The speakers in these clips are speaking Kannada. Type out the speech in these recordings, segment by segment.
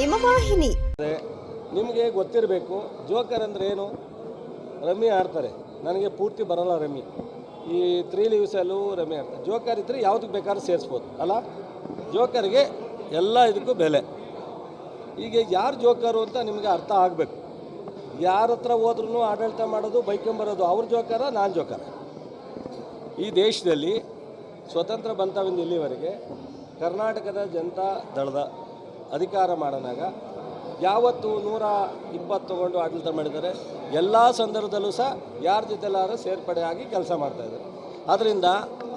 ನಿಮ್ಮ ವಾಹಿನಿ. ನಿಮಗೆ ಗೊತ್ತಿರಬೇಕು, ಜೋಕರ್ ಅಂದ್ರೆ ಏನು? ರಮ್ಮಿ ಆಡ್ತಾರೆ. ನನಗೆ ಪೂರ್ತಿ ಬರಲ್ಲ ರಮ್ಮಿ ಈ ತ್ರೀ ಲೀವ್ಸಲ್ಲೂ ರಮ್ಮಿ ಆಡ್ತಾರೆ. ಜೋಕರ್ ಇದ್ದರೆ ಯಾವುದಕ್ಕೆ ಬೇಕಾದ್ರೂ ಸೇರಿಸ್ಬೋದು, ಅಲ್ಲ? ಜೋಕರ್ಗೆ ಎಲ್ಲ ಇದಕ್ಕೂ ಬೆಲೆ. ಈಗ ಯಾರು ಜೋಕರು ಅಂತ ನಿಮಗೆ ಅರ್ಥ ಆಗಬೇಕು. ಯಾರ ಹತ್ರ ಹೋದ್ರೂ ಆಡಳಿತ ಮಾಡೋದು ಬೈಕೊಂಬರೋದು ಅವ್ರ ಜೋಕರ, ನಾನು ಜೋಕರ. ಈ ದೇಶದಲ್ಲಿ ಸ್ವತಂತ್ರ ಬಂತವಿಂದ ಇಲ್ಲಿವರೆಗೆ ಕರ್ನಾಟಕದ ಜನತಾ ದಳದ ಅಧಿಕಾರ ಮಾಡಿದಾಗ ಯಾವತ್ತು ನೂರ ಇಪ್ಪತ್ತು ತೊಗೊಂಡು ಆಡಳಿತ ಮಾಡಿದ್ದಾರೆ, ಎಲ್ಲ ಸಂದರ್ಭದಲ್ಲೂ ಸಹ ಯಾರ ಜೊತೆಲಾರ ಸೇರ್ಪಡೆ ಆಗಿ ಕೆಲಸ ಮಾಡ್ತಾಯಿದ್ದಾರೆ ಆದ್ದರಿಂದ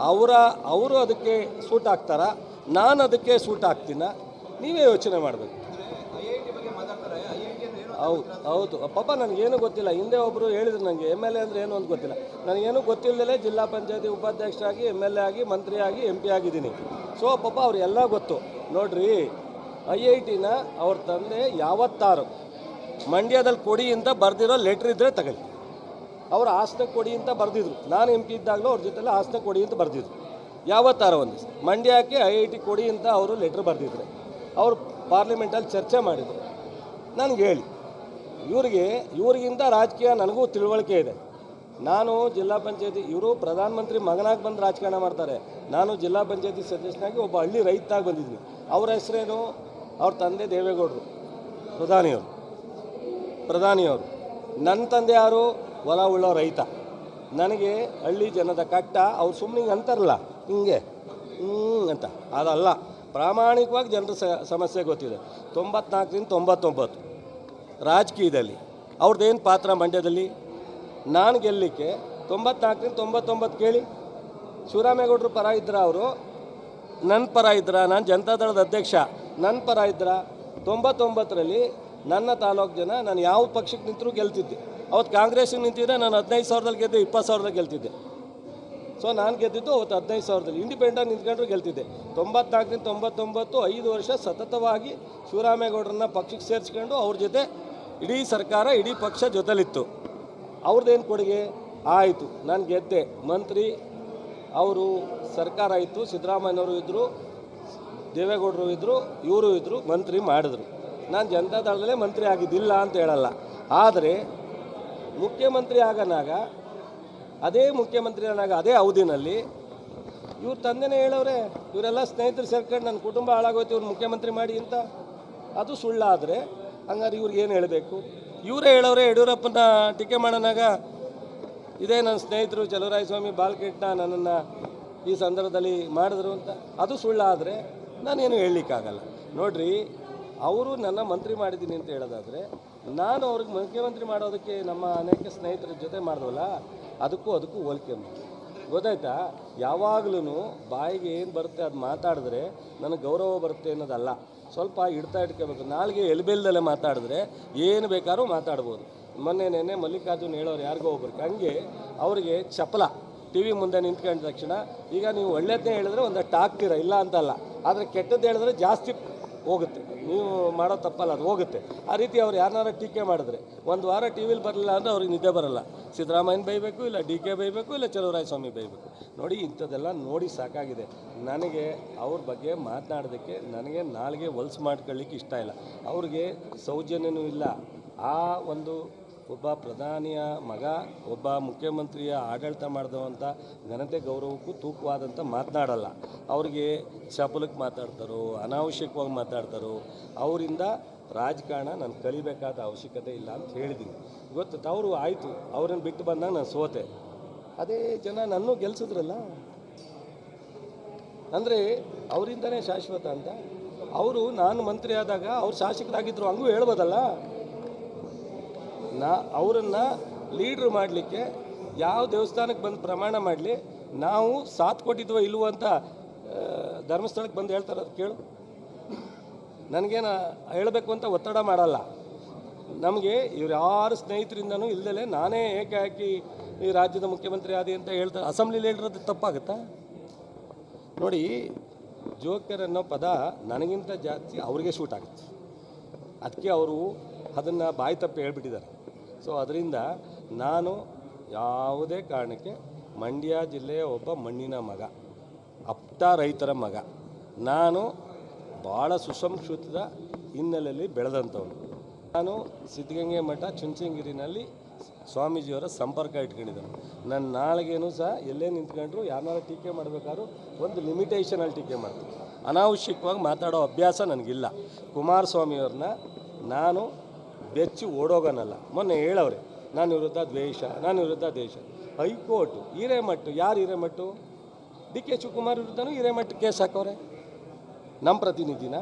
ಅವರ, ಅವರು ಅದಕ್ಕೆ ಸೂಟ್ ಆಗ್ತಾರ, ನಾನು ಅದಕ್ಕೆ ಸೂಟ್ ಆಗ್ತೀನ, ನೀವೇ ಯೋಚನೆ ಮಾಡಬೇಕು. ಹೌದು ಹೌದು. ಪಾಪ ನನಗೇನು ಗೊತ್ತಿಲ್ಲ. ಹಿಂದೆ ಒಬ್ಬರು ಹೇಳಿದ್ರು ನನಗೆ ಎಂ ಎಲ್ ಎ ಅಂದರೆ ಏನು ಅಂತ ಗೊತ್ತಿಲ್ಲ. ನನಗೇನು ಗೊತ್ತಿಲ್ಲದೆ ಜಿಲ್ಲಾ ಪಂಚಾಯತಿ ಉಪಾಧ್ಯಕ್ಷರಾಗಿ ಎಂ ಎಲ್ ಎ ಆಗಿ, ಮಂತ್ರಿಯಾಗಿ ಎಂ ಪಿ ಆಗಿದ್ದೀನಿ. ಸೊ ಪಾಪ ಎಲ್ಲ ಗೊತ್ತು. ನೋಡ್ರಿ ಐ ಐ ಟಿನ ಅವ್ರ ತಂದೆ ಯಾವತ್ತಾರು ಮಂಡ್ಯದಲ್ಲಿ ಕೊಡಿ ಅಂತ ಬರೆದಿರೋ ಲೆಟ್ರ್ ಇದ್ದರೆ ತಗೊಳ್ಳಿ. ಅವರು ಆಸ್ತ ಕೊಡಿ ಅಂತ ಬರೆದಿದ್ರು. ನಾನು ಎಂ ಪಿ ಇದ್ದಾಗಲೂ ಅವ್ರ ಜೊತೆಲ್ಲ ಆಸ್ತ ಕೊಡಿ ಅಂತ ಬರೆದಿದ್ರು. ಯಾವತ್ತಾರ ಒಂದು. ಮಂಡ್ಯಕ್ಕೆ ಐ ಐ ಟಿ ಕೊಡಿ ಅಂತ ಅವರು ಲೆಟ್ರ್ ಬರೆದಿದ್ರು. ಅವರು ಪಾರ್ಲಿಮೆಂಟಲ್ಲಿ ಚರ್ಚೆ ಮಾಡಿದರು. ನನಗೆ ಹೇಳಿ, ಇವರಿಗೆ, ಇವರಿಗಿಂತ ರಾಜಕೀಯ ನನಗೂ ತಿಳುವಳಿಕೆ ಇದೆ. ನಾನು ಜಿಲ್ಲಾ ಪಂಚಾಯತಿ, ಇವರು ಪ್ರಧಾನಮಂತ್ರಿ ಮಗನಾಗಿ ಬಂದು ರಾಜಕಾರಣ ಮಾಡ್ತಾರೆ. ನಾನು ಜಿಲ್ಲಾ ಪಂಚಾಯತಿ ಸದಸ್ಯನಾಗಿ ಒಬ್ಬ ಹಳ್ಳಿ ರೈತನಾಗಿ ಬಂದಿದ್ದೀನಿ. ಅವ್ರ ಹೆಸರೇನು? ಅವ್ರ ತಂದೆ ದೇವೇಗೌಡರು, ಪ್ರಧಾನಿಯವರು. ಪ್ರಧಾನಿಯವರು. ನನ್ನ ತಂದೆ ಯಾರು? ಹೊಲ ಉಳ್ಳೋ ರೈತ. ನನಗೆ ಹಳ್ಳಿ ಜನದ ಕಟ್ಟ, ಅವ್ರು ಸುಮ್ಮನೆ ಹಿಂಗೆ ಅಂತಾರಲ್ಲ, ಹಿಂಗೆ ಹ್ಞೂ ಅಂತ. ಅದಲ್ಲ, ಪ್ರಾಮಾಣಿಕವಾಗಿ ಜನರ ಸಮಸ್ಯೆ ಗೊತ್ತಿದೆ. ತೊಂಬತ್ನಾಲ್ಕರಿಂದ ತೊಂಬತ್ತೊಂಬತ್ತು ರಾಜಕೀಯದಲ್ಲಿ. ಅವ್ರದ್ದೇನು ಪಾತ್ರ ಮಂಡ್ಯದಲ್ಲಿ? ನಾನು ಗೆಲ್ಲಲಿಕ್ಕೆ ತೊಂಬತ್ನಾಲ್ಕರಿಂದ ತೊಂಬತ್ತೊಂಬತ್ತು ಕೇಳಿ. ಶಿವರಾಮೇಗೌಡರು ಪರ ಇದ್ರ ಅವರು ನನ್ನ ಪರ ಇದ್ರ, ನಾನು ಜನತಾದಳದ ಅಧ್ಯಕ್ಷ. ನನ್ನ ಪರ ಇದ್ರ ತೊಂಬತ್ತೊಂಬತ್ತರಲ್ಲಿ ನನ್ನ ತಾಲೂಕು ಜನ ನಾನು ಯಾವ ಪಕ್ಷಕ್ಕೆ ನಿಂತರೂ ಗೆಲ್ತಿದ್ದೆ. ಅವತ್ತು ಕಾಂಗ್ರೆಸ್ಸಿಗೆ ನಿಂತಿದ್ದೆ ನಾನು ಹದಿನೈದು ಸಾವಿರದಲ್ಲಿ ಗೆದ್ದೆ, ಇಪ್ಪತ್ತು ಸಾವಿರದಲ್ಲಿ ಗೆಲ್ತಿದ್ದೆ. ಸೊ ನಾನು ಗೆದ್ದಿದ್ದು ಅವತ್ತು ಹದಿನೈದು ಸಾವಿರದಲ್ಲಿ ಇಂಡಿಪೆಂಡೆಂಟ್ ನಿಂತ್ಕೊಂಡ್ರು ಗೆಲ್ತಿದ್ದೆ. ತೊಂಬತ್ನಾಲ್ಕರಿಂದ ತೊಂಬತ್ತೊಂಬತ್ತು, ಐದು ವರ್ಷ ಸತತವಾಗಿ ಶಿವರಾಮೇಗೌಡರನ್ನ ಪಕ್ಷಕ್ಕೆ ಸೇರಿಸ್ಕೊಂಡು ಅವ್ರ ಜೊತೆ ಇಡೀ ಸರ್ಕಾರ, ಇಡೀ ಪಕ್ಷ ಜೊತೆಲಿತ್ತು. ಅವ್ರದ್ದೇನು ಕೊಡುಗೆ? ಆಯಿತು, ನಾನು ಗೆದ್ದೆ. ಮಂತ್ರಿ, ಅವರು ಸರ್ಕಾರ ಇತ್ತು, ಸಿದ್ದರಾಮಯ್ಯನವರು ಇದ್ದರು ದೇವೇಗೌಡರು ಇದ್ದರು ಇವರು ಇದ್ದರು ಮಂತ್ರಿ ಮಾಡಿದ್ರು. ನಾನು ಜನತಾ ದಳದಲ್ಲೇ ಮಂತ್ರಿ ಆಗಿದ್ದಿಲ್ಲ ಅಂತ ಹೇಳಲ್ಲ. ಆದರೆ ಮುಖ್ಯಮಂತ್ರಿ ಆಗನಾಗ ಅದೇ ಮುಖ್ಯಮಂತ್ರಿ ಅದೇ ಅವಧಿನಲ್ಲಿ ಇವ್ರ ತಂದೆನೇ ಹೇಳೋರೆ ಇವರೆಲ್ಲ ಸ್ನೇಹಿತರು ಸೇರ್ಕೊಂಡು ನನ್ನ ಕುಟುಂಬ ಹಾಳಾಗೋಯ್ತು ಇವ್ರು ಮುಖ್ಯಮಂತ್ರಿ ಮಾಡಿ ಅಂತ. ಅದು ಸುಳ್ಳಾದರೆ ಹಂಗಾರೆ ಇವ್ರಿಗೆ ಏನು ಹೇಳಬೇಕು? ಇವರೇ ಹೇಳೋರೆ ಯಡಿಯೂರಪ್ಪನ ಟೀಕೆ ಮಾಡೋನಾಗ ಇದೇ ನನ್ನ ಸ್ನೇಹಿತರು ಚಲುವರಾಯಸ್ವಾಮಿ ಬಾಲ್ಕೆಟ್ನ ನನ್ನನ್ನು ಈ ಸಂದರ್ಭದಲ್ಲಿ ಮಾಡಿದ್ರು ಅಂತ. ಅದು ಸುಳ್ಳಾದರೆ ನಾನೇನು ಹೇಳಲಿಕ್ಕಾಗಲ್ಲ. ನೋಡ್ರಿ, ಅವರು ನನ್ನ ಮಂತ್ರಿ ಮಾಡಿದ್ದೀನಿ ಅಂತ ಹೇಳೋದಾದರೆ, ನಾನು ಅವ್ರಿಗೆ ಮುಖ್ಯಮಂತ್ರಿ ಮಾಡೋದಕ್ಕೆ ನಮ್ಮ ಅನೇಕ ಸ್ನೇಹಿತರ ಜೊತೆ ಮಾಡಿದ್ವಲ್ಲ, ಅದಕ್ಕೂ ಅದಕ್ಕೂ ಹೋಲಿಕೆ ಗೊತ್ತಾಯ್ತಾ? ಯಾವಾಗಲೂ ಬಾಯಿಗೆ ಏನು ಬರುತ್ತೆ ಅದು ಮಾತಾಡಿದ್ರೆ ನನಗೆ ಗೌರವ ಬರುತ್ತೆ ಅನ್ನೋದಲ್ಲ. ಸ್ವಲ್ಪ ಇಡ್ತಾ ಇಟ್ಕೋಬೇಕು. ನಾಳೆಗೆ ಎಲ್ಬೆಲ್ದಲ್ಲೇ ಮಾತಾಡಿದ್ರೆ ಏನು ಬೇಕಾದ್ರೂ ಮಾತಾಡ್ಬೋದು. ಮೊನ್ನೆ ನೆನ್ನೆ ಮಲ್ಲಿಕಾರ್ಜುನ್ ಹೇಳೋರು ಯಾರಿಗೋ ಒಬ್ರಿಗೆ ಹಂಗೆ ಅವರಿಗೆ ಚಪಲ ಟಿ ವಿ ಮುಂದೆ ನಿಂತ್ಕೊಂಡ ತಕ್ಷಣ, ಈಗ ನೀವು ಒಳ್ಳೇದನ್ನೇ ಹೇಳಿದ್ರೆ ಒಂದಷ್ಟು ಆಗ್ತೀರ ಇಲ್ಲ ಅಂತಲ್ಲ. ಆದರೆ ಕೆಟ್ಟದ್ದು ಹೇಳಿದ್ರೆ ಜಾಸ್ತಿ ಹೋಗುತ್ತೆ. ನೀವು ಮಾಡೋ ತಪ್ಪಲ್ಲ, ಅದು ಹೋಗುತ್ತೆ. ಆ ರೀತಿ ಅವ್ರು ಯಾರನ್ನಾರ ಟೀಕೆ ಮಾಡಿದ್ರೆ, ಒಂದು ವಾರ ಟಿ ವಿಲಿ ಬರಲಿಲ್ಲ ಅಂದರೆ ಅವ್ರಿಗೆ ನಿದ್ದೆ ಬರಲ್ಲ. ಸಿದ್ದರಾಮಯ್ಯನ ಬೈಬೇಕು, ಇಲ್ಲ ಡಿ ಕೆ ಬೈಬೇಕು, ಇಲ್ಲ ಚಲುವರಾಯಸ್ವಾಮಿ ಬೈಬೇಕು. ನೋಡಿ, ಇಂಥದ್ದೆಲ್ಲ ನೋಡಿ ಸಾಕಾಗಿದೆ. ನನಗೆ ಅವ್ರ ಬಗ್ಗೆ ಮಾತನಾಡೋದಕ್ಕೆ ನನಗೆ ನಾಳೆಗೆ ಹೊಲ್ಸು ಮಾಡ್ಕೊಳ್ಳಿಕ್ಕೆ ಇಷ್ಟ ಇಲ್ಲ. ಅವ್ರಿಗೆ ಸೌಜನ್ಯನೂ ಇಲ್ಲ. ಆ ಒಂದು ಒಬ್ಬ ಪ್ರಧಾನಿಯ ಮಗ, ಒಬ್ಬ ಮುಖ್ಯಮಂತ್ರಿಯ ಆಡಳಿತ ಮಾಡಿದವಂಥ ಘನತೆ ಗೌರವಕ್ಕೂ ತೂಕವಾದಂಥ ಮಾತನಾಡಲ್ಲ. ಅವ್ರಿಗೆ ಚಪಲಕ್ಕೆ ಮಾತಾಡ್ತಾರೋ, ಅನಾವಶ್ಯಕವಾಗಿ ಮಾತಾಡ್ತಾರೋ, ಅವರಿಂದ ರಾಜಕಾರಣ ನಾನು ಕಲಿಬೇಕಾದ ಅವಶ್ಯಕತೆ ಇಲ್ಲ ಅಂತ ಹೇಳಿದ್ದೀನಿ ಗೊತ್ತು, ತವರು ಆಯಿತು, ಅವ್ರನ್ನ ಬಿಟ್ಟು ಬಂದಾಗ ನಾನು ಸೋತೆ. ಅದೇ ಜನ ನನ್ನೂ ಗೆಲ್ಸಿದ್ರಲ್ಲ? ಅಂದರೆ ಅವರಿಂದನೇ ಶಾಶ್ವತ ಅಂತ. ಅವರು ನಾನು ಮಂತ್ರಿ ಆದಾಗ ಅವ್ರು ಶಾಸಕರಾಗಿದ್ದರು ಹಂಗೂ ಹೇಳ್ಬೋದಲ್ಲ? ನಾ ಅವರನ್ನು ಲೀಡ್ರ್ ಮಾಡಲಿಕ್ಕೆ ಯಾವ ದೇವಸ್ಥಾನಕ್ಕೆ ಬಂದು ಪ್ರಮಾಣ ಮಾಡಲಿ, ನಾವು ಸಾಥ್ ಕೊಟ್ಟಿದ್ವೋ ಇಲ್ವೋ ಅಂತ ಧರ್ಮಸ್ಥಳಕ್ಕೆ ಬಂದು ಹೇಳ್ತಾರೆ ಕೇಳು. ನನಗೇನು ಹೇಳಬೇಕು ಅಂತ ಒತ್ತಡ ಮಾಡಲ್ಲ. ನಮಗೆ ಇವ್ರು ಯಾರು ಸ್ನೇಹಿತರಿಂದನೂ ಇಲ್ದಲೇ ನಾನೇ ಏಕೆ ಹಾಕಿ ಈ ರಾಜ್ಯದ ಮುಖ್ಯಮಂತ್ರಿ ಆದಿ ಅಂತ ಹೇಳ್ತಾರೆ ಅಸೆಂಬ್ಲಿಲಿ ಹೇಳಿರೋದು ತಪ್ಪಾಗುತ್ತಾ? ನೋಡಿ ಜೋಕರ್ ಅನ್ನೋ ಪದ ನನಗಿಂತ ಜಾಸ್ತಿ ಅವ್ರಿಗೆ ಶೂಟ್ ಆಗುತ್ತೆ. ಅದಕ್ಕೆ ಅವರು ಅದನ್ನು ಬಾಯಿ ತಪ್ಪಿ ಹೇಳ್ಬಿಟ್ಟಿದ್ದಾರೆ. ಸೊ ಅದರಿಂದ ನಾನು ಯಾವುದೇ ಕಾರಣಕ್ಕೆ ಮಂಡ್ಯ ಜಿಲ್ಲೆಯ ಒಬ್ಬ ಮಣ್ಣಿನ ಮಗ, ಅಪ್ತ ರೈತರ ಮಗ, ನಾನು ಭಾಳ ಸುಸಂಸ್ಕೃತದ ಹಿನ್ನೆಲೆಯಲ್ಲಿ ಬೆಳೆದಂಥವ್ರು ನಾನು ಸಿದ್ಧಗಂಗೆ ಮಠ ಚುಂಚನಗಿರಿನಲ್ಲಿ ಸ್ವಾಮೀಜಿಯವರ ಸಂಪರ್ಕ ಇಟ್ಕೊಂಡಿದ್ದಾನೆ. ನನ್ನ ನಾಳೆಗೇನು ಸಹ ಎಲ್ಲೇ ನಿಂತ್ಕೊಂಡ್ರು ಯಾರನ್ನಾರು ಟೀಕೆ ಮಾಡಬೇಕಾದ್ರೂ ಒಂದು ಲಿಮಿಟೇಷನಲ್ಲಿ ಟೀಕೆ ಮಾಡ್ತೀನಿ. ಅನಾವಶ್ಯಕವಾಗಿ ಮಾತಾಡೋ ಅಭ್ಯಾಸ ನನಗಿಲ್ಲ. ಕುಮಾರಸ್ವಾಮಿಯವ್ರನ್ನ ನಾನು ಬೆಚ್ಚಿ ಓಡೋಗನಲ್ಲ. ಮೊನ್ನೆ ಹೇಳವ್ರೆ, ನಾನು ವಿರುದ್ಧ ದ್ವೇಷ, ನಾನು ವಿರುದ್ಧ ದೇಶ. ಹೈಕೋರ್ಟು, ಹಿರೇಮಠು, ಯಾರು ಹಿರೇಮಠು? ಡಿ ಕೆ ಶಿವಕುಮಾರ್ ವಿರುದ್ಧನೂ ಹಿರೇಮಠ ಕೇಸ್ ಹಾಕವ್ರೆ. ನಮ್ಮ ಪ್ರತಿನಿಧಿನ.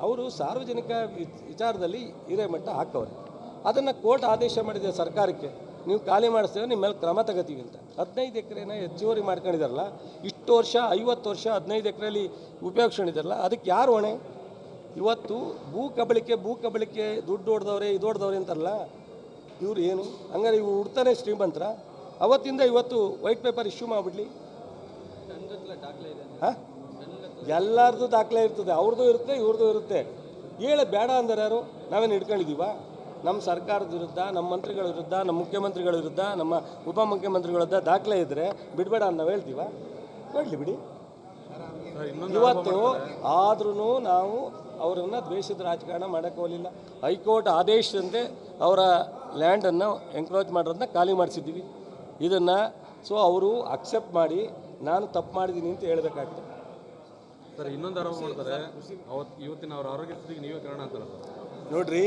ಅವರು ಸಾರ್ವಜನಿಕ ವಿಚಾರದಲ್ಲಿ ಹಿರೇಮಠ ಹಾಕವ್ರೆ. ಅದನ್ನು ಕೋರ್ಟ್ ಆದೇಶ ಮಾಡಿದೆ ಸರ್ಕಾರಕ್ಕೆ. ನೀವು ಖಾಲಿ ಮಾಡಿಸ್ತೇವೆ ನಿಮ್ಮ ಮೇಲೆ ಕ್ರಮ ತಗೋತೀವಿ ಅಂತ. ಹದಿನೈದು ಎಕರೆನ ಹೆಚ್ಚುವರಿ ಮಾಡ್ಕೊಂಡಿದಾರಲ್ಲ, ಇಷ್ಟು ವರ್ಷ, ಐವತ್ತು ವರ್ಷ ಹದಿನೈದು ಎಕರೆಯಲ್ಲಿ ಉಪಯೋಗಿಸ್ಕೊಂಡಿದ್ದಾರಲ್ಲ ಅದಕ್ಕೆ ಯಾರು ಹೊಣೆ? ಇವತ್ತು ಭೂ ಕಬಳಿಕೆ ಭೂ ಕಬಳಿಕೆ, ದುಡ್ಡು ಹೊಡೆದವ್ರೆ, ಇದು ಹೊಡೆದವ್ರೆ ಅಂತಾರಲ್ಲ, ಇವ್ರು ಏನು? ಹಂಗಾರೆ ಇವ್ರು ಹುಡ್ತಾನೆ ಶ್ರೀಮಂತರ. ಅವತ್ತಿಂದ ಇವತ್ತು ವೈಟ್ ಪೇಪರ್ ಇಶ್ಯೂ ಮಾಡಿಬಿಡ್ಲಿ. ಹಾಂ? ಎಲ್ಲರದು ದಾಖಲೆ ಇರ್ತದೆ. ಅವ್ರದ್ದು ಇರುತ್ತೆ ಇವ್ರದ್ದು ಇರುತ್ತೆ. ಹೇಳ, ಬೇಡ ಅಂದರೆ ಯಾರು? ನಾವೇನು ಹಿಡ್ಕೊಂಡಿದ್ದೀವ ನಮ್ಮ ಸರ್ಕಾರದ ವಿರುದ್ಧ ನಮ್ಮ ಮಂತ್ರಿಗಳ ವಿರುದ್ಧ ನಮ್ಮ ಮುಖ್ಯಮಂತ್ರಿಗಳ ವಿರುದ್ಧ, ನಮ್ಮ ಉಪಮುಖ್ಯಮಂತ್ರಿಗಳ ವಿರುದ್ಧ ದಾಖಲೆ ಇದ್ದರೆ ಬಿಡಬೇಡ ಅಂತ ನಾವು ಹೇಳ್ತೀವ? ಕೊಡಲಿ ಬಿಡಿ. ಇವತ್ತು ಆದ್ರೂ ನಾವು ಅವರನ್ನು ದ್ವೇಷದ ರಾಜಕಾರಣ ಮಾಡೋಕ್ಕೆ ಹೋಗಲಿಲ್ಲ. ಹೈಕೋರ್ಟ್ ಆದೇಶದಂತೆ ಅವರ ಲ್ಯಾಂಡನ್ನು ಎಂಕ್ರೋಚ್ ಮಾಡೋದನ್ನ ಖಾಲಿ ಮಾಡಿಸಿದ್ದೀವಿ. ಇದನ್ನು ಸೊ ಅವರು ಅಕ್ಸೆಪ್ಟ್ ಮಾಡಿ ನಾನು ತಪ್ಪು ಮಾಡಿದ್ದೀನಿ ಅಂತ ಹೇಳಬೇಕಾಗ್ತದೆ ಸರ್ ಇನ್ನೊಂದು ಆರೋಪ ಮಾಡ್ತಾರೆ. ಅವತ್ತು ಇವತ್ತಿನ ಅವ್ರ ಆರೋಗ್ಯ ಸ್ಥಿತಿಗೆ ನೀವೇ ಕಾರಣ ಅಂತಾರೆ ನೋಡ್ರಿ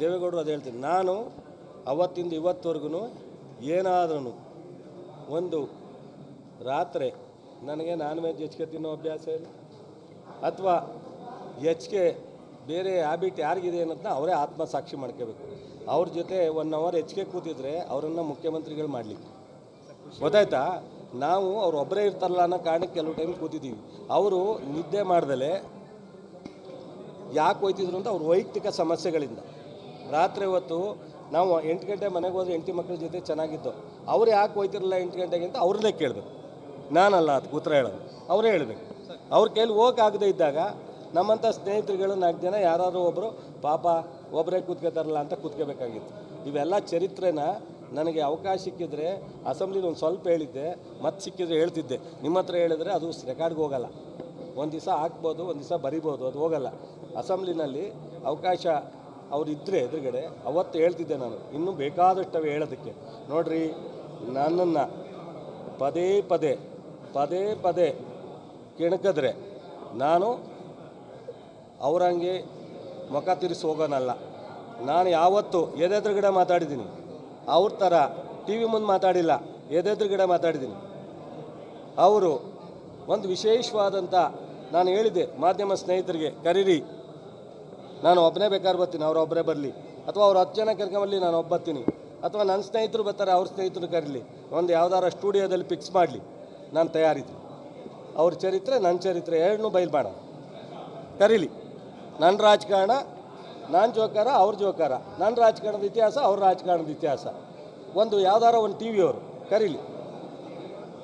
ದೇವೇಗೌಡರು ಅದು ಹೇಳ್ತೀನಿ. ನಾನು ಅವತ್ತಿಂದ ಇವತ್ತವರೆಗೂ ಏನಾದ್ರೂ ಒಂದು ರಾತ್ರಿ ನನಗೆ ನಾನ್ ವೆಜ್ ಹೆಚ್ಕೆ ತಿನ್ನೋ ಅಭ್ಯಾಸ ಇಲ್ಲ. ಅಥವಾ ಹೆಚ್ಕೆ ಬೇರೆ ಹ್ಯಾಬಿಟ್ ಯಾರಿಗಿದೆ ಅನ್ನೋದನ್ನ ಅವರೇ ಆತ್ಮಸಾಕ್ಷಿ ಮಾಡ್ಕೋಬೇಕು. ಅವ್ರ ಜೊತೆ ಒನ್ ಅವರ್ ಹೆಚ್ಕೆ ಕೂತಿದ್ರೆ ಅವರನ್ನು ಮುಖ್ಯಮಂತ್ರಿಗಳು ಮಾಡಲಿಕ್ಕೆ. ಗೊತ್ತಾಯ್ತಾ? ನಾವು ಅವ್ರು ಒಬ್ಬರೇ ಇರ್ತಾರಲ್ಲ ಅನ್ನೋ ಕಾರಣಕ್ಕೆ ಕೆಲವು ಟೈಮ್ ಕೂತಿದ್ದೀವಿ. ಅವರು ನಿದ್ದೆ ಮಾಡ್ದಲೆ ಯಾಕೆ ಹೋಯ್ತಿದ್ರು ಅಂತ ಅವ್ರ ವೈಯಕ್ತಿಕ ಸಮಸ್ಯೆಗಳಿಂದ. ರಾತ್ರಿ ಹೊತ್ತು ನಾವು ಎಂಟು ಗಂಟೆ ಮನೆಗೆ ಹೋದ್ರೆ ಹೆಂಡತಿ ಮಕ್ಕಳ ಜೊತೆ ಚೆನ್ನಾಗಿತ್ತು ಅವ್ರು ಯಾಕೆ ಹೋಯ್ತಿರಲ್ಲ ಎಂಟು ಗಂಟೆಗಿಂತ ಅವ್ರನ್ನೇ ಕೇಳಬೇಕು. ನಾನಲ್ಲ ಅದು ಉತ್ತರ ಹೇಳೋದು. ಅವರೇ ಹೇಳಬೇಕು. ಅವ್ರ ಕೈಲಿ ಹೋಗಕ್ಕಾಗದೇ ಇದ್ದಾಗ ನಮ್ಮಂಥ ಸ್ನೇಹಿತರುಗಳು ನಾಲ್ಕು ಜನ ಯಾರಾದರೂ ಒಬ್ಬರು ಪಾಪ ಒಬ್ಬರೇ ಕೂತ್ಕೋತಾರಲ್ಲ ಅಂತ ಕೂತ್ಕೋಬೇಕಾಗಿತ್ತು. ಇವೆಲ್ಲ ಚರಿತ್ರೆನ ನನಗೆ ಅವಕಾಶ ಸಿಕ್ಕಿದ್ರೆ ಅಸೆಂಬ್ಲಿಲಿ ಒಂದು ಸ್ವಲ್ಪ ಹೇಳಿದ್ದೆ ಮತ್ತೆ ಸಿಕ್ಕಿದ್ರೆ ಹೇಳ್ತಿದ್ದೆ. ನಿಮ್ಮ ಹತ್ರ ಹೇಳಿದ್ರೆ ಅದು ರೆಕಾರ್ಡ್ಗೆ ಹೋಗಲ್ಲ. ಒಂದು ದಿವಸ ಹಾಕ್ಬೋದು, ಒಂದು ದಿವಸ ಬರಿಬೋದು, ಅದು ಹೋಗಲ್ಲ. ಅಸೆಂಬ್ಲಿನಲ್ಲಿ ಅವಕಾಶ ಅವ್ರು ಇದ್ದರೆ ಎದುರುಗಡೆ, ಅವತ್ತು ಹೇಳ್ತಿದ್ದೆ ನಾನು. ಇನ್ನೂ ಬೇಕಾದಷ್ಟವೇ ಹೇಳೋದಕ್ಕೆ. ನೋಡ್ರಿ, ನನ್ನನ್ನು ಪದೇ ಪದೇ ಪದೇ ಪದೇ ಕೆಣಕಿದ್ರೆ ನಾನು ಅವರಂಗೆ ಮುಖ ತಿರ್ಸಿ ಹೋಗೋನಲ್ಲ. ನಾನು ಯಾವತ್ತು ಗಿಡ ಮಾತಾಡಿದ್ದೀನಿ. ಅವ್ರ ಥರ ಟಿ ವಿ ಮುಂದೆ ಮಾತಾಡಿಲ್ಲ ಎದೆದುರುಗಡೆ ಮಾತಾಡಿದ್ದೀನಿ. ಅವರು ಒಂದು ವಿಶೇಷವಾದಂಥ ನಾನು ಹೇಳಿದೆ ಮಾಧ್ಯಮ ಸ್ನೇಹಿತರಿಗೆ, ಕರೀರಿ. ನಾನು ಒಬ್ಬನೇ ಬೇಕಾದ್ರೆ ಬರ್ತೀನಿ, ಅವ್ರು ಒಬ್ಬರೇ ಬರಲಿ. ಅಥವಾ ಅವ್ರು ಹತ್ತು ಜನ ಕರ್ಕೊಂಬಲ್ಲಿ ನಾನು ಒಬ್ಬ ಬರ್ತೀನಿ. ಅಥವಾ ನನ್ನ ಸ್ನೇಹಿತರು ಬರ್ತಾರೆ, ಅವ್ರ ಸ್ನೇಹಿತರು ಕರೀಲಿ. ಒಂದು ಯಾವ್ದಾರ ಸ್ಟುಡಿಯೋದಲ್ಲಿ ಫಿಕ್ಸ್ ಮಾಡಲಿ. ನಾನು ತಯಾರಿದ್ದೀನಿ ಅವ್ರ ಚರಿತ್ರೆ ನನ್ನ ಚರಿತ್ರೆ ಎರಡನ್ನೂ ಬಯಲು ಕರೀಲಿ. ನನ್ನ ರಾಜಕಾರಣ, ನಾನು ಜೋಕಾರ, ಅವ್ರ ಜೋಕಾರ. ನನ್ನ ರಾಜಕಾರಣದ ಇತಿಹಾಸ, ಅವ್ರ ರಾಜಕಾರಣದ ಇತಿಹಾಸ. ಒಂದು ಯಾವ್ದಾರ ಒಂದು ಟಿ ವಿಯವರು ಕರೀಲಿ.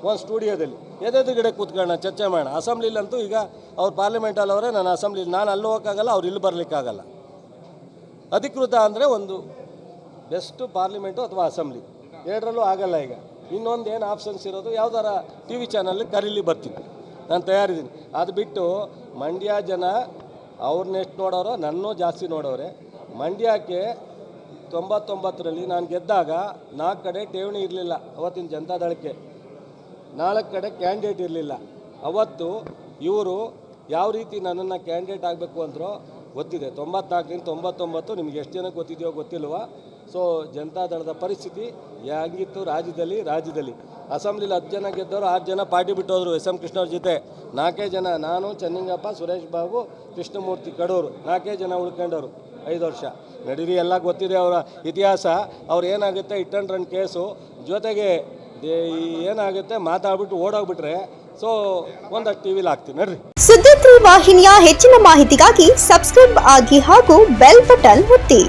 ಒಂದು ಸ್ಟುಡಿಯೋದಲ್ಲಿ. ಎದೆದುರುಗಡೆ ಕೂತ್ಕೊಳ್ಳೋಣ, ಚರ್ಚೆ ಮಾಡೋಣ. ಅಸೆಂಬ್ಲಿಲಂತೂ ಈಗ ಅವ್ರು ಪಾರ್ಲಿಮೆಂಟಲ್ಲಿ ಅವರೇ ನಾನು ಅಸೆಂಬ್ಲಿ ನಾನು ಅಲ್ಲಿ ಹೋಗೋಕ್ಕಾಗಲ್ಲ, ಅವ್ರು ಇಲ್ಲಿ ಬರಲಿಕ್ಕಾಗಲ್ಲ. ಅಧಿಕೃತ ಅಂದರೆ ಒಂದು ಬೆಸ್ಟು ಪಾರ್ಲಿಮೆಂಟು ಅಥವಾ ಅಸೆಂಬ್ಲಿ. ಎರಡರಲ್ಲೂ ಆಗಲ್ಲ ಈಗ. ಇನ್ನೊಂದು ಏನು ಆಪ್ಷನ್ಸ್ ಇರೋದು, ಯಾವ್ದಾರ ಟಿ ವಿ ಚಾನಲ್ ಕರೀಲಿ ಬರ್ತೀನಿ. ನಾನು ತಯಾರಿದ್ದೀನಿ. ಅದು ಬಿಟ್ಟು ಮಂಡ್ಯ ಜನ ಅವ್ರನ್ನ ಎಷ್ಟು ನೋಡೋರೋ, ನನ್ನೂ ಜಾಸ್ತಿ ನೋಡೋರೆ. ಮಂಡ್ಯಕ್ಕೆ ತೊಂಬತ್ತೊಂಬತ್ತರಲ್ಲಿ ನಾನು ಗೆದ್ದಾಗ ನಾಲ್ಕು ಕಡೆ ಠೇವಣಿ ಇರಲಿಲ್ಲ ಅವತ್ತಿನ ಜನತಾದಳಕ್ಕೆ ನಾಲ್ಕು ಕಡೆ ಕ್ಯಾಂಡಿಡೇಟ್ ಇರಲಿಲ್ಲ. ಅವತ್ತು ಇವರು ಯಾವ ರೀತಿ ನನ್ನನ್ನು ಕ್ಯಾಂಡಿಡೇಟ್ ಆಗಬೇಕು ಅಂದ್ರೋ ಗೊತ್ತಿದೆ. ತೊಂಬತ್ನಾಲ್ಕರಿಂದ ತೊಂಬತ್ತೊಂಬತ್ತು ನಿಮ್ಗೆ ಎಷ್ಟು ಜನಕ್ಕೆ ಗೊತ್ತಿದೆಯೋ ಗೊತ್ತಿಲ್ವಾ? ಸೊ ಜನತಾದಳದ ಪರಿಸ್ಥಿತಿ ಹೇಗಿತ್ತು ರಾಜ್ಯದಲ್ಲಿ? ರಾಜ್ಯದಲ್ಲಿ. ಅಸೆಂಬ್ಲಿಲಿ ಹತ್ತು ಜನ ಗೆದ್ದವರು ಆರು ಜನ ಪಾರ್ಟಿ ಬಿಟ್ಟೋದ್ರು ಎಸ್ ಎಂ ಕೃಷ್ಣವ್ರ ಜೊತೆ. ನಾಲ್ಕೇ ಜನ ನಾನು, ಚೆನ್ನಿಂಗಪ್ಪ, ಸುರೇಶ್ ಬಾಬು, ಕೃಷ್ಣಮೂರ್ತಿ ಕಡೂರು. ನಾಲ್ಕೇ ಜನ ಉಳ್ಕೊಂಡವರು ಐದು ವರ್ಷ. ನಡೀರಿ, ಎಲ್ಲ ಗೊತ್ತಿದೆ ಅವರ ಇತಿಹಾಸ. ಅವ್ರು ಏನಾಗುತ್ತೆ ಇಟ್ ಆ್ಯಂಡ್ ರನ್ ಕೇಸು. ಜೊತೆಗೆ ಏನಾಗುತ್ತೆ, ಮಾತಾಡ್ಬಿಟ್ಟು ಓಡೋಗ್ಬಿಟ್ರೆ, ಸೊ ಒಂದಷ್ಟು ಟಿ ವಿಲಿ ಹಾಕ್ತೀನಿ. ನಡ್ರಿ. ಸುದ್ದಿ ವಾಹಿನಿಯ ಹೆಚ್ಚಿನ ಮಾಹಿತಿಗಾಗಿ ಸಬ್ಸ್ಕ್ರೈಬ್ ಆಗಿ ಹಾಗೂ ಬೆಲ್ ಬಟನ್ ಒತ್ತಿ.